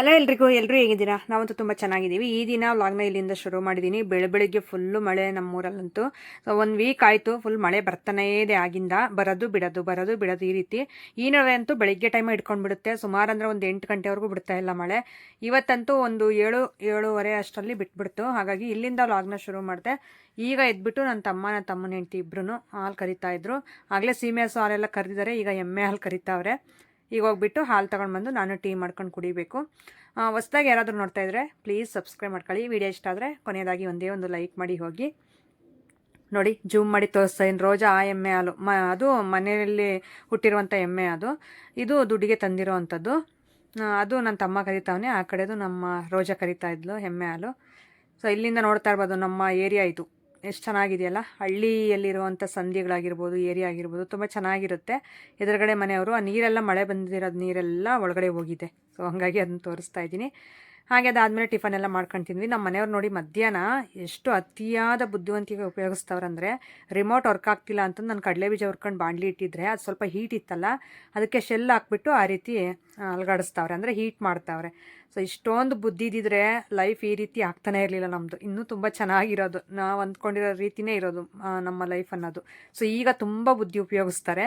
Hello ಎಲ್ರಿಗೂ ಎಲ್ಲರೂ ಹೇಗಿದ್ದೀರಾ? ನಾವಂತೂ ತುಂಬ ಚೆನ್ನಾಗಿದ್ದೀವಿ. ಈ ದಿನ ವ್ಲಾಗ್ನ ಇಲ್ಲಿಂದ ಶುರು ಮಾಡಿದ್ದೀನಿ ಬೆಳೆ ಬೆಳಿಗ್ಗೆ ಫುಲ್ಲು ಮಳೆ ನಮ್ಮೂರಲ್ಲಂತೂ. ಸೊ ಒಂದು ವೀಕ್ ಆಯಿತು ಫುಲ್ ಮಳೆ ಬರ್ತಾನೇ ಇದೆ ಆಗಿಂದ. ಬರೋದು, ಬಿಡೋದು ಬರೋದು, ಬಿಡೋದು ಈ ರೀತಿ. ಈ ನಡುವೆ ಅಂತೂ ಬೆಳಿಗ್ಗೆ ಟೈಮ್ ಇಟ್ಕೊಂಡು ಬಿಡುತ್ತೆ ಸುಮಾರು ಅಂದರೆ ಒಂದು ಎಂಟು ಗಂಟೆವರೆಗೂ ಬಿಡ್ತಾ ಇಲ್ಲ ಮಳೆ. ಇವತ್ತಂತೂ ಒಂದು ಏಳು, ಏಳುವರೆ ಅಷ್ಟರಲ್ಲಿ ಬಿಟ್ಬಿಡ್ತು. ಹಾಗಾಗಿ ಇಲ್ಲಿಂದ ವ್ಲಾಗ್ನ ಶುರು ಮಾಡಿದೆ. ಈಗ ಎದ್ಬಿಟ್ಟು ನನ್ನ ತಮ್ಮ ನನ್ನ ತಮ್ಮನ ಹೆಂಡತಿ ಇಬ್ರು ಹಾಲು ಕರಿತಾ ಇದ್ರು. ಆಗಲೇ ಸೀಮೆ ಹಾಲೆಲ್ಲ ಕರೆದಿದ್ದಾರೆ ಈಗ ಎಮ್ಮೆ ಹಾಲು ಕರಿತಾವ್ರೆ. ಈಗ ಹೋಗ್ಬಿಟ್ಟು ಹಾಲು ತಗೊಂಡು ಬಂದು ನಾನು ಟೀ ಮಾಡ್ಕೊಂಡು ಕುಡಿಬೇಕು. ಹೊಸ್ದಾಗಿ ಯಾರಾದರೂ ನೋಡ್ತಾ ಇದ್ದರೆ ಪ್ಲೀಸ್ ಸಬ್ಸ್ಕ್ರೈಬ್ ಮಾಡ್ಕೊಳ್ಳಿ. ವಿಡಿಯೋ ಇಷ್ಟ ಆದರೆ ಕೊನೆಯದಾಗಿ ಒಂದೇ ಒಂದು ಲೈಕ್ ಮಾಡಿ ಹೋಗಿ. ನೋಡಿ ಜೂಮ್ ಮಾಡಿ ತೋರಿಸ್ತಾ ಇನ್ನು ರೋಜಾ ಆ ಎಮ್ಮೆ ಹಾಲು. ಮ, ಅದು ಮನೆಯಲ್ಲಿ ಹುಟ್ಟಿರುವಂಥ ಎಮ್ಮೆ ಅದು. ಇದು ದುಡ್ಡಿಗೆ ತಂದಿರೋ ಅಂಥದ್ದು ಅದು ನನ್ನ ತಮ್ಮ ಕರಿತಾವನೆ. ಆ ಕಡೆದು ನಮ್ಮ ರೋಜಾ ಕರಿತಾ ಇದ್ಲು ಎಮ್ಮೆ ಹಾಲು. ಸೊ ಇಲ್ಲಿಂದ ನೋಡ್ತಾ ಇರ್ಬೋದು ನಮ್ಮ ಏರಿಯಾ ಇದು. ಎಷ್ಟು ಚೆನ್ನಾಗಿದೆಯಲ್ಲ? ಹಳ್ಳಿಯಲ್ಲಿರುವಂಥ ಸಂಧಿಗಳಾಗಿರ್ಬೋದು ಏರಿಯಾ ಆಗಿರ್ಬೋದು ತುಂಬ ಚೆನ್ನಾಗಿರುತ್ತೆ. ಎದುರುಗಡೆ ಮನೆಯವರು, ಆ ನೀರೆಲ್ಲ ಮಳೆ ಬಂದಿರೋದು ನೀರೆಲ್ಲ ಒಳಗಡೆ ಹೋಗಿದೆ. ಸೊ ಹಂಗಾಗಿ ಅದನ್ನು ತೋರಿಸ್ತಾ ಇದ್ದೀನಿ. ಹಾಗೆ ಅದಾದಮೇಲೆ ಟಿಫನ್ ಎಲ್ಲ ಮಾಡ್ಕೊಂಡು ತಿಂದ್ವಿ ನಮ್ಮ ಮನೆಯವ್ರು ನೋಡಿ ಮಧ್ಯಾಹ್ನ ಎಷ್ಟು ಅತಿಯಾದ ಬುದ್ಧಿವಂತಿಕೆ ಉಪಯೋಗಿಸ್ತವ್ರಂದರೆ, ರಿಮೋಟ್ ವರ್ಕ್ ಆಗ್ತಿಲ್ಲ ಅಂತ ನಾನು ಕಡಲೆ ಬೀಜ ಹುರ್ಕೊಂಡು ಬಾಂಡ್ಲಿ ಇಟ್ಟಿದ್ರೆ ಅದು ಸ್ವಲ್ಪ ಹೀಟ್ ಇತ್ತಲ್ಲ, ಅದಕ್ಕೆ ಶೆಲ್ ಹಾಕ್ಬಿಟ್ಟು ಆ ರೀತಿ ಅಲ್ಗಾಡಿಸ್ತವ್ರೆ ಅಲ್ಗಾಡಿಸ್ತಾವ್ರೆ. ಅಂದರೆ ಹೀಟ್ ಮಾಡ್ತಾವ್ರೆ. ಸೊ, ಇಷ್ಟೊಂದು ಬುದ್ಧಿ ಇದ್ದಿದ್ರೆ ಲೈಫ್ ಈ ರೀತಿ ಆಗ್ತಾನೆ ಇರಲಿಲ್ಲ ನಮ್ಮದು ಇನ್ನೂ ತುಂಬ ಚೆನ್ನಾಗಿರೋದು. ನಾವು ಅಂದ್ಕೊಂಡಿರೋ ರೀತಿನೇ ಇರೋದು ನಮ್ಮ ಲೈಫ್ ಅನ್ನೋದು. ಸೊ, ಈಗ ತುಂಬ ಬುದ್ಧಿ ಉಪಯೋಗಿಸ್ತಾರೆ.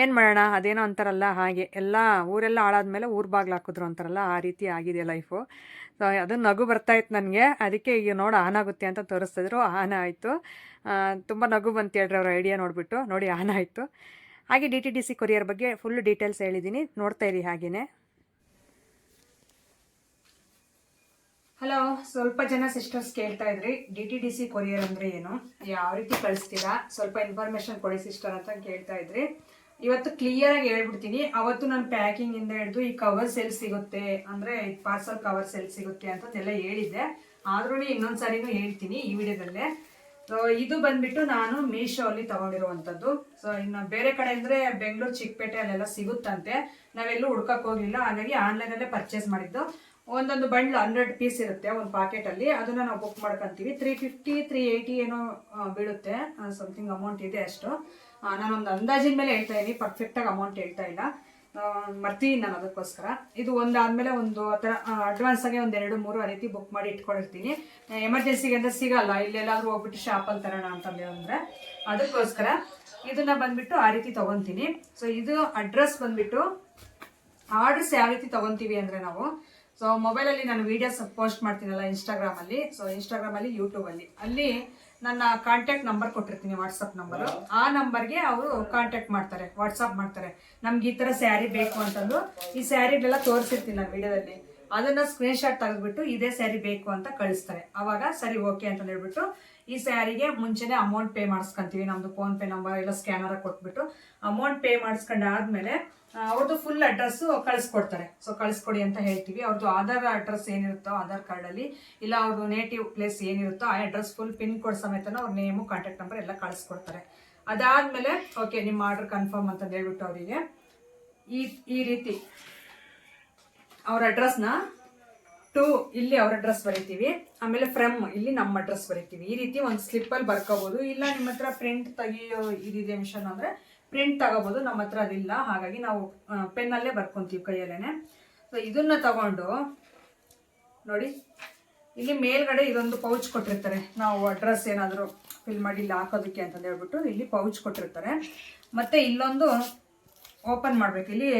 ಏನು ಮಾಡೋಣ? ಅದೇನೋ ಅಂತಾರಲ್ಲ, ಹಾಗೆ. ಎಲ್ಲ ಊರೆಲ್ಲ ಹಾಳಾದ್ಮೇಲೆ ಊರು ಬಾಗ್ಲು ಹಾಕಿದ್ರು ಅಂತಾರಲ್ಲ, ಆ ರೀತಿ ಆಗಿದೆ ಲೈಫು. ಸೊ ಅದು ನಗು ಬರ್ತಾ ಇತ್ತು ನನಗೆ. ಅದಕ್ಕೆ ಈಗ ನೋಡು ಆನ್ ಆಗುತ್ತೆ ಅಂತ ತೋರಿಸ್ತಿದ್ರು. ಆನ್ ಆಯಿತು. ತುಂಬ ನಗು ಬಂತು ಹೇಳ್ರಿ ಅವ್ರ ಐಡಿಯಾ ನೋಡಿಬಿಟ್ಟು. ನೋಡಿ, ಆನ್ ಆಯಿತು. ಹಾಗೆ D T D C courier ಬಗ್ಗೆ ಫುಲ್ ಡೀಟೇಲ್ಸ್ ಹೇಳಿದ್ದೀನಿ ನೋಡ್ತಾ ಇರಿ ಹಾಗೇ ಹಲೋ, ಸ್ವಲ್ಪ ಜನ ಸಿಸ್ಟರ್ಸ್ ಕೇಳ್ತಾ ಇದ್ರಿ. D T D C courier ಅಂದ್ರೆ ಏನು? ಯಾವ ರೀತಿ ಕಳಿಸ್ತೀರಾ? ಸ್ವಲ್ಪ ಇನ್ಫಾರ್ಮೇಶನ್ ಕೊಡಿ ಸಿಸ್ಟರ್ ಅಂತ ಕೇಳ್ತಾ ಇದ್ರಿ. ಇವತ್ತು ಕ್ಲಿಯರ್ ಆಗಿ ಹೇಳ್ಬಿಡ್ತೀನಿ. ಅವತ್ತು ನಾನು ಪ್ಯಾಕಿಂಗ್ ಇಂದ ಹಿಡಿದು ಈ ಕವರ್ಸ್ ಎಲ್ಲಿ ಸಿಗುತ್ತೆ, ಅಂದ್ರೆ ಪಾರ್ಸಲ್ ಕವರ್ಸ್ ಎಲ್ಲಿ ಸಿಗುತ್ತೆ ಅಂತಂದೆಲ್ಲ ಹೇಳಿದ್ದೆ. ಆದ್ರೂ ಇನ್ನೊಂದ್ಸರಿನೂ ಹೇಳ್ತೀನಿ ಈ ವಿಡಿಯೋದಲ್ಲೇ. ಸೊ ಇದು ಬಂದ್ಬಿಟ್ಟು ನಾನು ಮೀಶೋ ಅಲ್ಲಿ ತಗೊಂಡಿರುವಂತದ್ದು ಸೊ ಇನ್ನು ಬೇರೆ ಕಡೆ ಅಂದ್ರೆ ಬೆಂಗಳೂರು, ಚಿಕ್ಕಪೇಟೆ ಅಲ್ಲೆಲ್ಲ ಸಿಗುತ್ತಂತೆ. ನಾವೆಲ್ಲೂ ಹುಡ್ಕಕ್ ಹೋಗ್ಲಿಲ್ಲ ಹಾಗಾಗಿ ಆನ್ಲೈನ್ ಅಲ್ಲೇ ಪರ್ಚೇಸ್ ಮಾಡಿದ್ದು. ಒಂದೊಂದು ಬಂಡ್ಲ್ ಹಂಡ್ರೆಡ್ ಪೀಸ್ ಇರುತ್ತೆ ಒಂದು ಪಾಕೆಟ್ ಅಲ್ಲಿ. ಅದನ್ನ ನಾವು ಬುಕ್ ಮಾಡ್ಕೊಂತೀವಿ. ತ್ರೀ ಫಿಫ್ಟಿ ತ್ರೀ ಏಯ್ಟಿ ಏನೋ ಬೀಳುತ್ತೆ. ಸಮಥಿಂಗ್ ಅಮೌಂಟ್ ಇದೆ ಅಷ್ಟು. ನಾನೊಂದು ಅಂದಾಜಿನ ಮೇಲೆ ಹೇಳ್ತಾ ಇದ್ದೀನಿ ಪರ್ಫೆಕ್ಟ್ ಆಗಿ ಅಮೌಂಟ್ ಹೇಳ್ತಾ ಇಲ್ಲ. ಮರ್ತೀನಿ ನಾನು ಅದಕ್ಕೋಸ್ಕರ. ಇದು ಒಂದಾದ್ಮೇಲೆ ಒಂದು ಆ ಥರ ಅಡ್ವಾನ್ಸ್ ಆಗಿ ಒಂದು ಎರಡು ಮೂರು ಆ ರೀತಿ ಬುಕ್ ಮಾಡಿ ಇಟ್ಕೊಂಡಿರ್ತೀನಿ. ಎಮರ್ಜೆನ್ಸಿಗೆ ಅಂದ್ರೆ ಸಿಗಲ್ಲ, ಇಲ್ಲೆಲ್ಲಾದ್ರೂ ಹೋಗ್ಬಿಟ್ಟು ಶಾಪಲ್ಲಿ ತರೋಣ ಅಂತಂದ್ರೆ ಅಂದರೆ ಅದಕ್ಕೋಸ್ಕರ ಇದನ್ನ ಬಂದ್ಬಿಟ್ಟು ಆ ರೀತಿ ತಗೊಂತೀನಿ. ಸೊ ಇದು ಅಡ್ರೆಸ್ ಬಂದ್ಬಿಟ್ಟು ಆರ್ಡರ್ಸ್ ಯಾವ ರೀತಿ ತಗೊಂತೀವಿ ಅಂದ್ರೆ ನಾವು ಸೊ ಮೊಬೈಲಲ್ಲಿ ನಾನು ವಿಡಿಯೋಸ್ ಪೋಸ್ಟ್ ಮಾಡ್ತೀನಲ್ಲ ಇನ್ಸ್ಟಾಗ್ರಾಮಲ್ಲಿ ಸೊ ಇನ್ಸ್ಟಾಗ್ರಾಮಲ್ಲಿ ಅಲ್ಲಿ ಯೂಟ್ಯೂಬ್ ಅಲ್ಲಿ. ಅಲ್ಲಿ ನನ್ನ ಕಾಂಟ್ಯಾಕ್ಟ್ ನಂಬರ್ ಕೊಟ್ಟಿರ್ತೀನಿ ವಾಟ್ಸಪ್ ನಂಬರ್ ಆ ನಂಬರ್ಗೆ ಅವರು ಕಾಂಟ್ಯಾಕ್ಟ್ ಮಾಡ್ತಾರೆ ವಾಟ್ಸಪ್ ಮಾಡ್ತಾರೆ. ನಮ್ಗೆ ಈ ತರ ಸ್ಯಾರಿ ಬೇಕು ಅಂತಂದು ಈ ಸ್ಯಾರಿಗಳೆಲ್ಲ ತೋರಿಸಿರ್ತೀನಿ ನಾನು ವಿಡಿಯೋದಲ್ಲಿ ಅದನ್ನ ಸ್ಕ್ರೀನ್ ಶಾಟ್ ತೆಗೆದ್ಬಿಟ್ಟು ಇದೇ ಸ್ಯಾರಿ ಬೇಕು ಅಂತ ಕಳಿಸ್ತಾರೆ. ಅವಾಗ ಸರಿ ಓಕೆ ಅಂತ ಹೇಳ್ಬಿಟ್ಟು ಈ ಸ್ಯಾರಿಗೆ ಮುಂಚೆನೆ ಅಮೌಂಟ್ ಪೇ ಮಾಡಿಸ್ಕೊಂತೀವಿ. ನಮ್ದು ಫೋನ್ ಪೇ ನಂಬರ್ ಎಲ್ಲ ಸ್ಕ್ಯಾನರ್ ಕೊಟ್ಬಿಟ್ಟು ಅಮೌಂಟ್ ಪೇ ಮಾಡಿಸ್ಕೊಂಡಾದ್ಮೇಲೆ ಅವ್ರದ್ದು ಫುಲ್ ಅಡ್ರೆಸ್ ಕಳಿಸ್ಕೊಡ್ತಾರೆ. ಸೊ ಕಳಿಸ್ಕೊಡಿ ಅಂತ ಹೇಳ್ತೀವಿ. ಅವ್ರದ್ದು ಆಧಾರ್ ಅಡ್ರೆಸ್ ಏನಿರುತ್ತೋ ಆಧಾರ್ ಕಾರ್ಡ್ ಅಲ್ಲಿ, ಇಲ್ಲ ಅವ್ರದ್ದು ನೇಟಿವ್ ಪ್ಲೇಸ್ ಏನಿರುತ್ತೋ ಆ ಅಡ್ರೆಸ್ ಫುಲ್ ಪಿನ್ ಕೋಡ್ ಸಮೇತನ ಅವ್ರ ನೇಮು ಕಾಂಟ್ಯಾಕ್ಟ್ ನಂಬರ್ ಎಲ್ಲ ಕಳಿಸ್ಕೊಡ್ತಾರೆ. ಅದಾದ್ಮೇಲೆ ಓಕೆ ನಿಮ್ಮ ಆರ್ಡರ್ ಕನ್ಫರ್ಮ್ ಅಂತ ಹೇಳ್ಬಿಟ್ಟು ಅವರಿಗೆ ಈ ಈ ರೀತಿ ಅವ್ರ ಅಡ್ರೆಸ್ನ ಟು ಇಲ್ಲಿ ಅವ್ರ ಅಡ್ರೆಸ್ ಬರಿತೀವಿ. ಆಮೇಲೆ ಫ್ರಮ್ ಇಲ್ಲಿ ನಮ್ಮ ಅಡ್ರೆಸ್ ಬರಿತೀವಿ. ಈ ರೀತಿ ಒಂದು ಸ್ಲಿಪ್ಪಲ್ಲಿ ಬರ್ಕೋಬೋದು. ಇಲ್ಲ ನಿಮ್ಮ ಹತ್ರ ಪ್ರಿಂಟ್ ತೆಗಿಯೋ ಇದಿದೆ ಮಿಷನ್ ಅಂದರೆ ಪ್ರಿಂಟ್ ತಗೋಬೋದು. ನಮ್ಮ ಹತ್ರ ಅದಿಲ್ಲ. ಹಾಗಾಗಿ ನಾವು ಪೆನ್ನಲ್ಲೇ ಬರ್ಕೊಂತೀವಿ ಕೈಯಲ್ಲೇನೆ. ಸೊ ಇದನ್ನ ತಗೊಂಡು ನೋಡಿ, ಇಲ್ಲಿ ಮೇಲ್ಗಡೆ ಇದೊಂದು ಪೌಚ್ ಕೊಟ್ಟಿರ್ತಾರೆ. ನಾವು ಅಡ್ರೆಸ್ ಏನಾದರೂ ಫಿಲ್ ಮಾಡಿ ಇಲ್ಲಿ ಹಾಕೋದಕ್ಕೆ ಅಂತ ಹೇಳ್ಬಿಟ್ಟು ಇಲ್ಲಿ ಪೌಚ್ ಕೊಟ್ಟಿರ್ತಾರೆ. ಮತ್ತೆ ಇಲ್ಲೊಂದು ಓಪನ್ ಮಾಡ್ಬೇಕು. ಇಲ್ಲಿ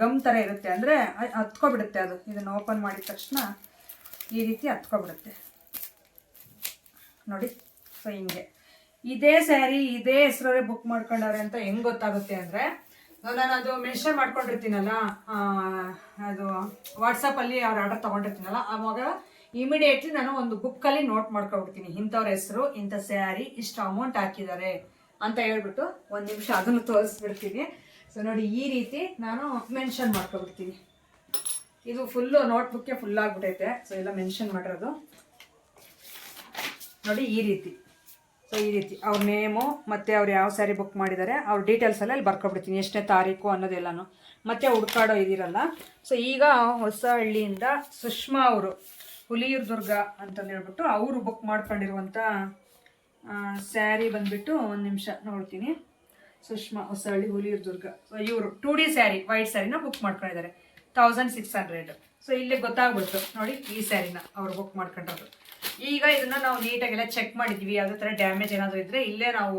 ಗಮ್ ಥರ ಇರುತ್ತೆ ಅಂದರೆ ಹತ್ಕೊಬಿಡುತ್ತೆ ಅದು. ಇದನ್ನು ಓಪನ್ ಮಾಡಿದ ತಕ್ಷಣ ಈ ರೀತಿ ಹತ್ಕೊಬಿಡುತ್ತೆ. ನೋಡಿ, ಸೊ ಹಿಂಗೆ. ಇದೇ ಸ್ಯಾರಿ, ಇದೇ ಹೆಸರವರೇ ಬುಕ್ ಮಾಡ್ಕೊಂಡವ್ರೆ ಅಂತ ಹೆಂಗೆ ಗೊತ್ತಾಗುತ್ತೆ ಅಂದರೆ, ನಾನು ಅದು ಮೆನ್ಷನ್ ಮಾಡ್ಕೊಂಡಿರ್ತೀನಲ್ಲ ಅದು ವಾಟ್ಸಪ್ಪಲ್ಲಿ ಅವ್ರ ಆರ್ಡರ್ ತೊಗೊಂಡಿರ್ತೀನಲ್ಲ, ಆವಾಗ ಇಮಿಡಿಯೇಟ್ಲಿ ನಾನು ಒಂದು ಬುಕ್ಕಲ್ಲಿ ನೋಟ್ ಮಾಡ್ಕೊಬಿಡ್ತೀನಿ. ಇಂಥವ್ರ ಹೆಸರು, ಇಂಥ ಸ್ಯಾರಿ, ಇಷ್ಟು ಅಮೌಂಟ್ ಹಾಕಿದ್ದಾರೆ ಅಂತ ಹೇಳ್ಬಿಟ್ಟು ಒಂದು ನಿಮಿಷ ಅದನ್ನು ತೋರಿಸ್ಬಿಡ್ತೀನಿ. ಸೊ ನೋಡಿ, ಈ ರೀತಿ ನಾನು ಮೆನ್ಷನ್ ಮಾಡ್ಕೊಬಿಡ್ತೀನಿ. ಇದು ಫುಲ್ಲು ನೋಟ್ಬುಕ್ಕೆ ಫುಲ್ ಆಗ್ಬಿಟ್ಟೈತೆ. ಸೊ ಎಲ್ಲ ಮೆನ್ಷನ್ ಮಾಡಿರೋದು. ನೋಡಿ, ಈ ರೀತಿ. ಸೊ ಈ ರೀತಿ. ಅವ್ರ ನೇಮು ಮತ್ತು ಅವ್ರು ಯಾವ ಸ್ಯಾರಿ ಬುಕ್ ಮಾಡಿದ್ದಾರೆ, ಅವ್ರ ಡೀಟೇಲ್ಸ್ ಎಲ್ಲ ಇಲ್ಲಿ ಬರ್ಕೊಬಿಡ್ತೀನಿ. ಎಷ್ಟನೇ ತಾರೀಕು ಅನ್ನೋದೆಲ್ಲನೂ. ಮತ್ತು ಹುಡ್ಕಾಡೋ ಇದಿರಲ್ಲ. ಸೊ ಈಗ ಹೊಸಹಳ್ಳಿಯಿಂದ ಸುಷ್ಮಾ ಅವರು ಹುಲಿಯೂರ್ ದುರ್ಗ ಅಂತಂದು ಹೇಳ್ಬಿಟ್ಟು ಅವರು ಬುಕ್ ಮಾಡ್ಕೊಂಡಿರುವಂಥ ಸ್ಯಾರಿ ಬಂದ್ಬಿಟ್ಟು ಒಂದು ನಿಮಿಷ ನೋಡ್ತೀನಿ. ಸುಷ್ಮಾ ಹೊಸಹಳ್ಳಿ ಹುಲಿಯೂರು ದುರ್ಗ ಸೊ ಇವರು ಟೂ ಡಿ ಸ್ಯಾರಿ ವೈಟ್ ಸ್ಯಾರಿನ ಬುಕ್ ಮಾಡ್ಕೊಂಡಿದ್ದಾರೆ. ತೌಸಂಡ್ ಸಿಕ್ಸ್ ಹಂಡ್ರೆಡ್ ಸೊ ಇಲ್ಲಿ ಗೊತ್ತಾಗ್ಬಿಡ್ತು. ನೋಡಿ, ಈ ಸ್ಯಾರಿನ ಅವ್ರು ಬುಕ್ ಮಾಡ್ಕೊಂಡ್ರು ಈಗ ಇದನ್ನ ನಾವು ನೀಟಾಗೆಲ್ಲ ಚೆಕ್ ಮಾಡಿದ್ವಿ. ಯಾವುದೇ ಥರ ಡ್ಯಾಮೇಜ್ ಏನಾದರೂ ಇದ್ರೆ ಇಲ್ಲೇ ನಾವು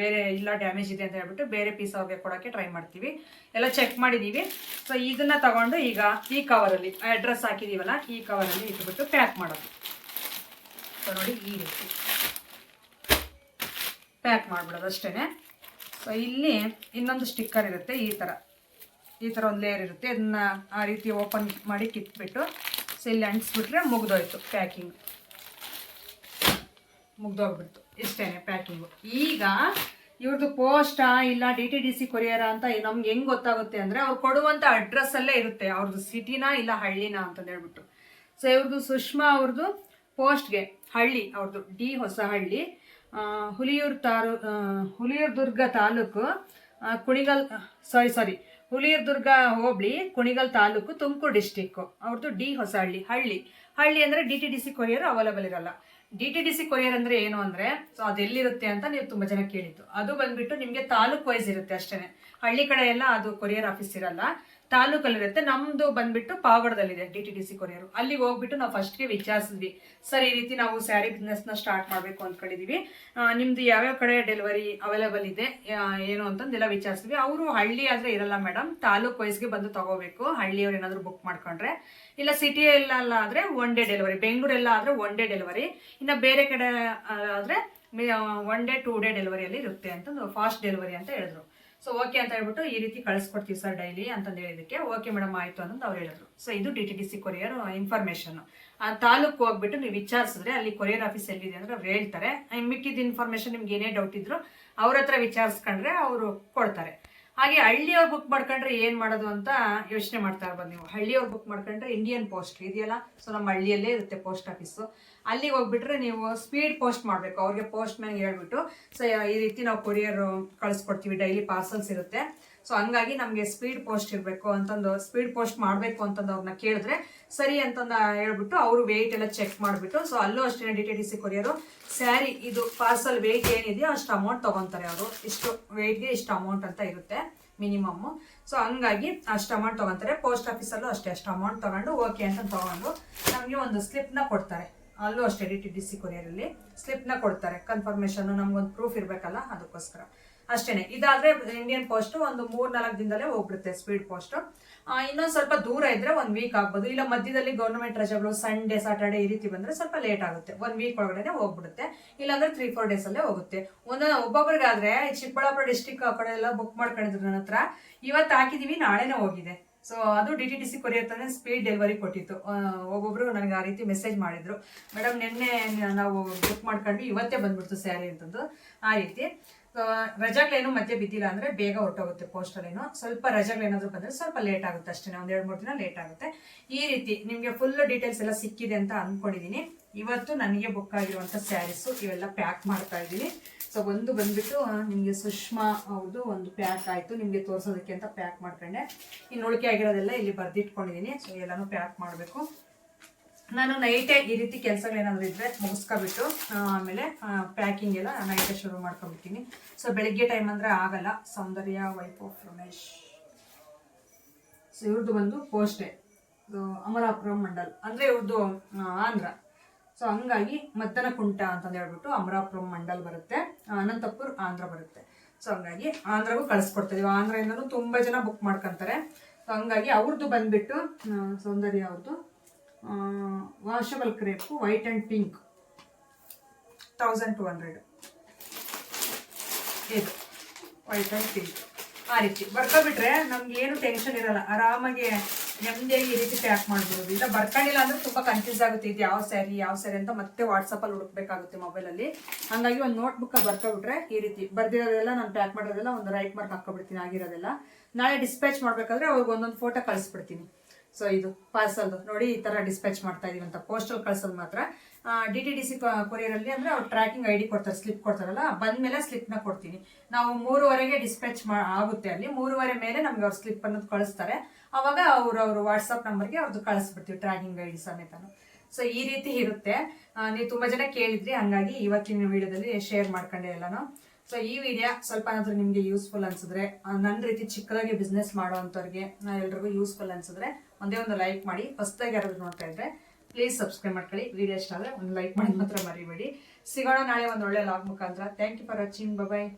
ಬೇರೆ ಇಲ್ಲ ಡ್ಯಾಮೇಜ್ ಇದೆ ಅಂತ ಹೇಳ್ಬಿಟ್ಟು ಬೇರೆ ಪೀಸ್ ಅವ್ರಿಗೆ ಕೊಡೋಕ್ಕೆ ಟ್ರೈ ಮಾಡ್ತೀವಿ. ಎಲ್ಲ ಚೆಕ್ ಮಾಡಿದ್ದೀವಿ ಸೊ ಇದನ್ನ ತಗೊಂಡು ಈಗ ಈ ಕವರಲ್ಲಿ ಅಡ್ರೆಸ್ ಹಾಕಿದೀವಲ್ಲ, ಈ ಕವರಲ್ಲಿ ಇಟ್ಬಿಟ್ಟು ಪ್ಯಾಕ್ ಮಾಡೋದು. ಸೊ ನೋಡಿ, ಈ ರೀತಿ. ಪ್ಯಾಕ್ ಮಾಡಿಬಿಡೋದು ಅಷ್ಟೇ ಸೊ ಇಲ್ಲಿ ಇನ್ನೊಂದು ಸ್ಟಿಕ್ಕರ್ ಇರುತ್ತೆ, ಈ ಥರ ಈ ಥರ ಒಂದು ಲೇಯರ್ ಇರುತ್ತೆ. ಅದನ್ನ ಆ ರೀತಿ ಓಪನ್ ಮಾಡಿ ಕಿತ್ಬಿಟ್ಟು ಸೊ ಇಲ್ಲಿ ಅಂಟಿಸ್ಬಿಟ್ರೆ ಮುಗ್ದೋಯ್ತು ಪ್ಯಾಕಿಂಗ್ ಮುಗ್ದೋಗ್ಬಿಡ್ತು. ಇಷ್ಟೇ ಪ್ಯಾಕಿಂಗು ಈಗ ಇವ್ರದ್ದು ಪೋಸ್ಟಾ ಇಲ್ಲ ಡಿ ಟಿ ಡಿ ಸಿ ಕೊರಿಯರ ಅಂತ ನಮ್ಗೆ ಹೆಂಗ್ ಗೊತ್ತಾಗುತ್ತೆ ಅಂದ್ರೆ ಅವ್ರು ಕೊಡುವಂತ ಅಡ್ರೆಸ್ ಅಲ್ಲೇ ಇರುತ್ತೆ. ಅವ್ರದ್ದು ಸಿಟಿನಾ ಇಲ್ಲ ಹಳ್ಳಿನಾ ಅಂತ ಹೇಳ್ಬಿಟ್ಟು. ಸೊ ಇವ್ರದ್ದು ಸುಷ್ಮಾ ಅವ್ರದ್ದು ಪೋಸ್ಟ್ಗೆ ಹಳ್ಳಿ ಅವ್ರದ್ದು ಡಿ ಹೊಸಹಳ್ಳಿ. ಹುಲಿಯೂರು ತಾರು ಹುಲಿಯೂರು ದುರ್ಗ ತಾಲೂಕು ಕುಣಿಗಲ್ ಸಾರಿ ಸಾರಿ ಹುಲಿಯೂರು ದುರ್ಗ ಹೋಬಳಿ, ಕುಣಿಗಲ್ ತಾಲೂಕು ತುಮಕೂರು ಡಿಸ್ಟಿಕ್ಕು ಅವ್ರದ್ದು ಡಿ ಹೊಸಹಳ್ಳಿ, ಹಳ್ಳಿ. ಹಳ್ಳಿ ಅಂದರೆ D T D C courier available ಇರಲ್ಲ. D T D C courier ಅಂದರೆ ಏನು ಅಂದರೆ, ಸೊ ಅದೆಲ್ಲಿರುತ್ತೆ ಅಂತ ನೀವು ತುಂಬ ಜನ ಕೇಳಿದ್ದು. ಅದು ಬಂದ್ಬಿಟ್ಟು ನಿಮಗೆ ತಾಲೂಕು ವೈಸ್ ಇರುತ್ತೆ ಅಷ್ಟೇ ಹಳ್ಳಿ ಕಡೆ ಎಲ್ಲ ಅದು ಕೊರಿಯರ್ ಆಫೀಸ್ ಇರಲ್ಲ. ತಾಲೂಕಲ್ಲಿರುತ್ತೆ. ನಮ್ದು ಬಂದ್ಬಿಟ್ಟು ಪಾವಗಡದಲ್ಲಿದೆ D T D C courier. ಅಲ್ಲಿಗೆ ಹೋಗ್ಬಿಟ್ಟು ನಾವು ಫಸ್ಟ್ಗೆ ವಿಚಾರಿಸಿದ್ವಿ. ಸರ್, ಈ ರೀತಿ ನಾವು ಸ್ಯಾರಿ ಬಿಸ್ನೆಸ್ನ ಸ್ಟಾರ್ಟ್ ಮಾಡಬೇಕು ಅಂದ್ಕೊಂಡಿದ್ದೀವಿ ನಿಮ್ದು ಯಾವ್ಯಾವ ಕಡೆ ಡೆಲಿವರಿ ಅವೈಲೇಬಲ್ ಇದೆ ಏನು ಅಂತಂದೆಲ್ಲ ವಿಚಾರಿಸಿದ್ವಿ. ಅವರು ಹಳ್ಳಿ ಆದ್ರೆ ಇರಲ್ಲ ಮೇಡಮ್ ತಾಲೂಕ್ ವೈಸ್ಗೆ ಬಂದು ತಗೋಬೇಕು. ಹಳ್ಳಿಯವ್ರು ಏನಾದರೂ ಬುಕ್ ಮಾಡ್ಕೊಂಡ್ರೆ. ಇಲ್ಲ ಸಿಟಿ ಎಲ್ಲ ಆದ್ರೆ ಒನ್ ಡೇ ಡೆಲಿವರಿ ಬೆಂಗಳೂರೆಲ್ಲ ಆದ್ರೆ ಒನ್ ಡೇ ಡೆಲಿವರಿ ಇನ್ನು ಬೇರೆ ಕಡೆ ಆದರೆ ಆದ್ರೆ ಒನ್ ಡೇ ಟೂ ಡೇ ಡೆಲಿವರಿಯಲ್ಲಿ ಇರುತ್ತೆ ಅಂತ ಫಾಸ್ಟ್ ಡೆಲಿವರಿ ಅಂತ ಹೇಳಿದ್ರು. ಸೊ ಓಕೆ ಅಂತ ಹೇಳ್ಬಿಟ್ಟು ಈ ರೀತಿ ಕಳಿಸ್ಕೊಡ್ತೀವಿ ಸರ್ ಡೈಲಿ ಅಂತಂದು ಹೇಳಿದಕ್ಕೆ ಓಕೆ ಮೇಡಮ್ ಆಯಿತು ಅಂತ ಅವ್ರು ಹೇಳಿದ್ರು. ಸೊ ಇದು D T D C courier information ಆ ತಾಲೂಕು ಹೋಗ್ಬಿಟ್ಟು ನೀವು ವಿಚಾರಿಸಿದ್ರೆ ಅಲ್ಲಿ ಕೊರಿಯರ್ ಆಫೀಸ್ ಎಲ್ಲಿದೆ ಅಂದ್ರೆ ಅವ್ರು ಹೇಳ್ತಾರೆ. ಮಿಕ್ಕಿದ ಇನ್ಫಾರ್ಮೇಷನ್ ನಿಮ್ಗೆ ಏನೇ ಡೌಟ್ ಇದ್ರು ಅವ್ರ ಹತ್ರ ವಿಚಾರಿಸ್ಕೊಂಡ್ರೆ ಅವರು ಕೊಡ್ತಾರೆ. ಹಾಗೆ ಹಳ್ಳಿಯವ್ರು ಬುಕ್ ಮಾಡ್ಕೊಂಡ್ರೆ ಏನ್ ಮಾಡೋದು ಅಂತ ಯೋಚನೆ ಮಾಡ್ತಾ ಇರ್ಬೋದು ನೀವು. ಹಳ್ಳಿಯವ್ರು ಬುಕ್ ಮಾಡ್ಕೊಂಡ್ರೆ ಇಂಡಿಯನ್ ಪೋಸ್ಟ್ ಇದೆಯಲ್ಲ? ಸೊ ನಮ್ಮ ಹಳ್ಳಿಯಲ್ಲೇ ಇರುತ್ತೆ ಪೋಸ್ಟ್ ಆಫೀಸು ಅಲ್ಲಿಗೆ ಹೋಗ್ಬಿಟ್ರೆ ನೀವು ಸ್ಪೀಡ್ ಪೋಸ್ಟ್ ಮಾಡಬೇಕು. ಅವ್ರಿಗೆ ಪೋಸ್ಟ್ ಮ್ಯಾನ್ ಹೇಳ್ಬಿಟ್ಟು ಸೊ ಈ ರೀತಿ ನಾವು ಕೊರಿಯರ್ ಕಳಿಸ್ಕೊಡ್ತೀವಿ. ಡೈಲಿ ಪಾರ್ಸಲ್ಸ್ ಇರುತ್ತೆ. ಸೊ ಹಂಗಾಗಿ ನಮಗೆ ಸ್ಪೀಡ್ ಪೋಸ್ಟ್ ಇರಬೇಕು ಅಂತಂದು ಸ್ಪೀಡ್ ಪೋಸ್ಟ್ ಮಾಡಬೇಕು ಅಂತಂದು ಅವ್ರನ್ನ ಕೇಳಿದ್ರೆ ಸರಿ ಅಂತಂದು ಹೇಳ್ಬಿಟ್ಟು ಅವರು ವೆಯ್ಟ್ ಎಲ್ಲ ಚೆಕ್ ಮಾಡಿಬಿಟ್ಟು ಸೊ ಅಲ್ಲೂ ಅಷ್ಟೇ D T D C courier, sari, ಇದು ಪಾರ್ಸಲ್ ವೆಯ್ಟ್ ಏನಿದೆಯೋ ಅಷ್ಟು ಅಮೌಂಟ್ ತಗೊಂತಾರೆ ಅವರು. ಇಷ್ಟು ವೆಯ್ಟ್ಗೆ ಇಷ್ಟು ಅಮೌಂಟ್ ಅಂತ ಇರುತ್ತೆ ಮಿನಿಮಮ್ ಸೊ ಹಂಗಾಗಿ ಅಷ್ಟು ಅಮೌಂಟ್ ತಗೊಂತಾರೆ. ಪೋಸ್ಟ್ ಆಫೀಸಲ್ಲೂ ಅಷ್ಟೇ ಅಷ್ಟು ಅಮೌಂಟ್ ತಗೊಂಡು ಓಕೆ ಅಂತ ತಗೊಂಡು ನಮಗೆ ಒಂದು ಸ್ಲಿಪ್ನ ಕೊಡ್ತಾರೆ. ಅಲ್ಲೂ ಅಷ್ಟೇ ಡಿ ಟಿ ಡಿ ಸಿ ಕೊರಿಯರಲ್ಲಿ ಸ್ಲಿಪ್ನ ಕೊಡ್ತಾರೆ. ಕನ್ಫರ್ಮೇಷನ್ನು ನಮ್ಗೊಂದು ಪ್ರೂಫ್ ಇರಬೇಕಲ್ಲ, ಅದಕ್ಕೋಸ್ಕರ. ಅಷ್ಟೇನೆ. ಇದಾದ್ರೆ ಇಂಡಿಯನ್ ಪೋಸ್ಟ್ ಒಂದು ಮೂರ್ ನಾಲ್ಕು ದಿನದಲ್ಲೇ ಹೋಗ್ಬಿಡುತ್ತೆ ಸ್ಪೀಡ್ ಪೋಸ್ಟ್ ಇನ್ನೊಂದು ಸ್ವಲ್ಪ ದೂರ ಇದ್ರೆ ಒಂದ್ ವೀಕ್ ಆಗ್ಬೋದು. ಇಲ್ಲ ಮಧ್ಯದಲ್ಲಿ ಗೌರ್ಮೆಂಟ್ ರಜೆಗಳು ಸಂಡೇ ಸಾಟರ್ಡೆ ಈ ರೀತಿ ಬಂದ್ರೆ ಸ್ವಲ್ಪ ಲೇಟ್ ಆಗುತ್ತೆ. ಒಂದ್ ವೀಕ್ ಒಳಗಡೆ ಹೋಗ್ಬಿಡುತ್ತೆ. ಇಲ್ಲಾಂದ್ರೆ ತ್ರೀ ಫೋರ್ ಡೇಸ್ ಅಲ್ಲೇ ಹೋಗುತ್ತೆ. ಒಂದೊಂದು ಒಬ್ಬೊಬ್ಬರಿಗಾದ್ರೆ ಚಿಕ್ಕಬಳ್ಳಾಪುರ ಡಿಸ್ಟಿಕ್ ಆ ಕಡೆ ಎಲ್ಲ ಬುಕ್ ಮಾಡ್ಕೊಂಡಿದ್ರು ನನ್ನ ಹತ್ರ. ಇವತ್ತು ಹಾಕಿದೀವಿ, ನಾಳೆನೇ ಹೋಗಿದೆ. ಸೊ ಅದು D T T C courier ತಂದ್ರೆ ಸ್ಪೀಡ್ ಡೆಲಿವರಿ ಕೊಟ್ಟಿತ್ತು. ಒಬ್ಬೊಬ್ರು ನನಗೆ ಆ ರೀತಿ ಮೆಸೇಜ್ ಮಾಡಿದ್ರು. ಮೇಡಮ್ ನಿನ್ನೆ ನಾವು ಬುಕ್ ಮಾಡ್ಕೊಂಡ್ವಿ ಇವತ್ತೇ ಬಂದ್ಬಿಡ್ತು ಸ್ಯಾರಿ ಅಂತಂದು. ಆ ರೀತಿ. ರಜೆಗಳೇನು ಮಧ್ಯೆ ಬಿದ್ದಿಲ್ಲ ಅಂದ್ರೆ ಬೇಗ ಹೊರಟೋಗುತ್ತೆ ಪೋಸ್ಟಲ್ಲೇನು ಸ್ವಲ್ಪ ರಜೆಗಳೇನಾದ್ರು ಬಂದ್ರೆ ಸ್ವಲ್ಪ ಲೇಟ್ ಆಗುತ್ತೆ ಅಷ್ಟೇ ಒಂದ್ ಎರಡು ಮೂರು ದಿನ ಲೇಟ್ ಆಗುತ್ತೆ. ಈ ರೀತಿ ನಿಮ್ಗೆ ಫುಲ್ ಡೀಟೇಲ್ಸ್ ಎಲ್ಲ ಸಿಕ್ಕಿದೆ ಅಂತ ಅನ್ಕೊಂಡಿದೀನಿ. ಇವತ್ತು ನನಗೆ ಬುಕ್ ಆಗಿರುವಂತ ಸ್ಯಾರೀಸ್ ಇವೆಲ್ಲ ಪ್ಯಾಕ್ ಮಾಡ್ತಾ ಇದ್ದೀನಿ. ಸೊ ಒಂದು ಬಂದ್ಬಿಟ್ಟು ನಿಮಗೆ ಸುಷ್ಮಾ ಅವ್ರದ್ದು ಒಂದು ಪ್ಯಾಕ್ ಆಯ್ತು. ನಿಮ್ಗೆ ತೋರಿಸೋದಕ್ಕೆ ಅಂತ ಪ್ಯಾಕ್ ಮಾಡ್ಕೊಂಡೆ. ಇನ್ನು ಉಳಿಕೆ ಆಗಿರೋದೆಲ್ಲ ಇಲ್ಲಿ ಬರ್ದಿಟ್ಕೊಂಡಿದೀನಿ. ಸೊ ಎಲ್ಲಾನು ಪ್ಯಾಕ್ ಮಾಡಬೇಕು. ನಾನು ನೈಟೇ ಈ ರೀತಿ ಕೆಲಸಗಳೇನಾದ್ರು ಇದ್ರೆ ಮುಗಿಸ್ಕೊಬಿಟ್ಟು ಆಮೇಲೆ ಪ್ಯಾಕಿಂಗ್ ಎಲ್ಲ ನೈಟೇ ಶುರು ಮಾಡ್ಕೊಂಡ್ಬಿಡ್ತೀನಿ ಸೊ ಬೆಳಿಗ್ಗೆ ಟೈಮ್ ಅಂದ್ರೆ ಆಗಲ್ಲ. Soundarya wife of Ramesh so ಇವ್ರದ್ದು ಬಂದು ಇದು ಅಮರಾಪುರಂ ಮಂಡಲ್. ಅಂದ್ರೆ ಇವ್ರದ್ದು ಆಂಧ್ರ. ಸೊ ಹಂಗಾಗಿ ಮದ್ದನ ಕುಂಟ ಅಂತಂದು ಹೇಳ್ಬಿಟ್ಟು ಅಮರಾಪುರಂ ಮಂಡಲ್ ಬರುತ್ತೆ. ಅನಂತಪುರ್ ಆಂಧ್ರ ಬರುತ್ತೆ. ಸೊ ಹಂಗಾಗಿ ಆಂಧ್ರಗೂ ಕಳಿಸ್ಕೊಡ್ತೀವಿ ಆಂಧ್ರದಿಂದನೂ ತುಂಬ ಜನ ಬುಕ್ ಮಾಡ್ಕೊಂತಾರೆ. ಸೊ ಹಂಗಾಗಿ ಅವ್ರದ್ದು ಬಂದ್ಬಿಟ್ಟು ಸೌಂದರ್ಯ ಅವ್ರದ್ದು washable crepe white and pink thousand two hundred ಇದು ವೈಟ್ ಆ್ಯಂಡ್ ಪಿಂಕ್ ಆ ರೀತಿ. ಬರ್ಕೊಬಿಟ್ರೆ ನಮ್ಗೆ ಏನು ಟೆನ್ಷನ್ ಇರಲ್ಲ. ಆರಾಮಾಗಿ ನೆಮ್ಮದಿಯಾಗಿ ಈ ರೀತಿ ಪ್ಯಾಕ್ ಮಾಡ್ಬೋದು. ಇಲ್ಲ, ಬರ್ಕೊಂಡಿಲ್ಲ ಅಂದ್ರೆ ತುಂಬಾ ಕನ್ಫ್ಯೂಸ್ ಆಗುತ್ತೆ. ಇದು ಯಾವ ಸ್ಯಾರಿ ಯಾವ ಸ್ಯಾರಿ ಅಂತ ಮತ್ತೆ ವಾಟ್ಸಪ್ಪಲ್ಲಿ ಹುಡುಕ್ಬೇಕಾಗುತ್ತೆ ಮೊಬೈಲಲ್ಲಿ ಹಂಗಾಗಿ ಒಂದು ನೋಟ್ ಬುಕ್ ಬರ್ಕೊಬಿಟ್ರೆ ಈ ರೀತಿ. ಬರ್ದಿರೋದೆಲ್ಲ ನಾನು ಪ್ಯಾಕ್ ಮಾಡೋದೆಲ್ಲ ಒಂದು ರೈಟ್ ಮಾರ್ಕ್ ಹಾಕೊಬಿಡ್ತೀನಿ ಆಗಿರೋದೆಲ್ಲ. ನಾಳೆ ಡಿಸ್ಪ್ಯಾಚ್ ಮಾಡಬೇಕಾದ್ರೆ ಅವ್ರಿಗೆ ಒಂದೊಂದು ಫೋಟೋ ಕಳಿಸ್ಬಿಡ್ತೀನಿ. ಸೊ ಇದು ಪಾರ್ಸಲ್ದು ನೋಡಿ ಈ ತರ ಡಿಸ್ಪ್ಯಾಚ್ ಮಾಡ್ತಾ ಇದೀವಿ ಅಂತ. ಪೋಸ್ಟಲ್ ಕಳ್ಸೋದು ಮಾತ್ರ. D T D C courier ಅಲ್ಲಿ ಅಂದ್ರೆ ಅವ್ರು ಟ್ರ್ಯಾಕಿಂಗ್ ಐ ಡಿ ಕೊಡ್ತಾರೆ ಸ್ಲಿಪ್ ಕೊಡ್ತಾರಲ್ಲ, ಬಂದ್ಮೇಲೆ ಸ್ಲಿಪ್ನ ಕೊಡ್ತೀನಿ. ನಾವು ಮೂರುವರೆಗೆ ಡಿಸ್ಪ್ಯಾಚ್ ಆಗುತ್ತೆ ಅಲ್ಲಿ. ಮೂರುವರೆ ಮೇಲೆ ನಮ್ಗೆ ಅವ್ರು ಸ್ಲಿಪ್ ಅನ್ನೋದು ಕಳಿಸ್ತಾರೆ. ಅವಾಗ ಅವರು ಅವ್ರ ವಾಟ್ಸ್ಆಪ್ ನಂಬರ್ಗೆ ಅವ್ರದ್ದು ಕಳಿಸ್ಬಿಡ್ತೀವಿ ಟ್ರ್ಯಾಕಿಂಗ್ ಐ ಡಿ ಸಮೇತನು. ಸೊ ಈ ರೀತಿ ಇರುತ್ತೆ. ನೀವು ತುಂಬಾ ಜನ ಕೇಳಿದ್ರಿ, ಹಂಗಾಗಿ ಇವತ್ತಿನ ವಿಡಿಯೋದಲ್ಲಿ ಶೇರ್ ಮಾಡ್ಕೊಂಡೆ ಎಲ್ಲಾನು. ಸೊ ಈ ವಿಡಿಯೋ ಸ್ವಲ್ಪ ಏನಾದ್ರು ನಿಮಗೆ ಯೂಸ್ಫುಲ್ ಅನ್ಸಿದ್ರೆ ನನ್ನ ರೀತಿ ಚಿಕ್ಕದಾಗಿ ಬಿಸ್ನೆಸ್ ಮಾಡೋವಂಥವ್ರಿಗೆ ಎಲ್ರಿಗೂ ಯೂಸ್ಫುಲ್ ಅನ್ಸಿದ್ರೆ ಒಂದೇ ಒಂದು ಲೈಕ್ ಮಾಡಿ. ಹೊಸದಾಗಿ ಯಾರಾದ್ರು ನೋಡ್ತಾ ಇದ್ರೆ ಪ್ಲೀಸ್ ಸಬ್ಸ್ಕ್ರೈಬ್ ಮಾಡ್ಕೊಳ್ಳಿ. ವಿಡಿಯೋ ಇಷ್ಟ ಆದರೆ ಒಂದು ಲೈಕ್ ಮಾಡಿ ಮಾತ್ರ ಮರಿಬೇಡಿ. ಸಿಗೋಣ ನಾಳೆ ಒಂದು ಒಳ್ಳೆ ಲಾಗ್ ಮುಖಾಂತರ. Thank you for watching bye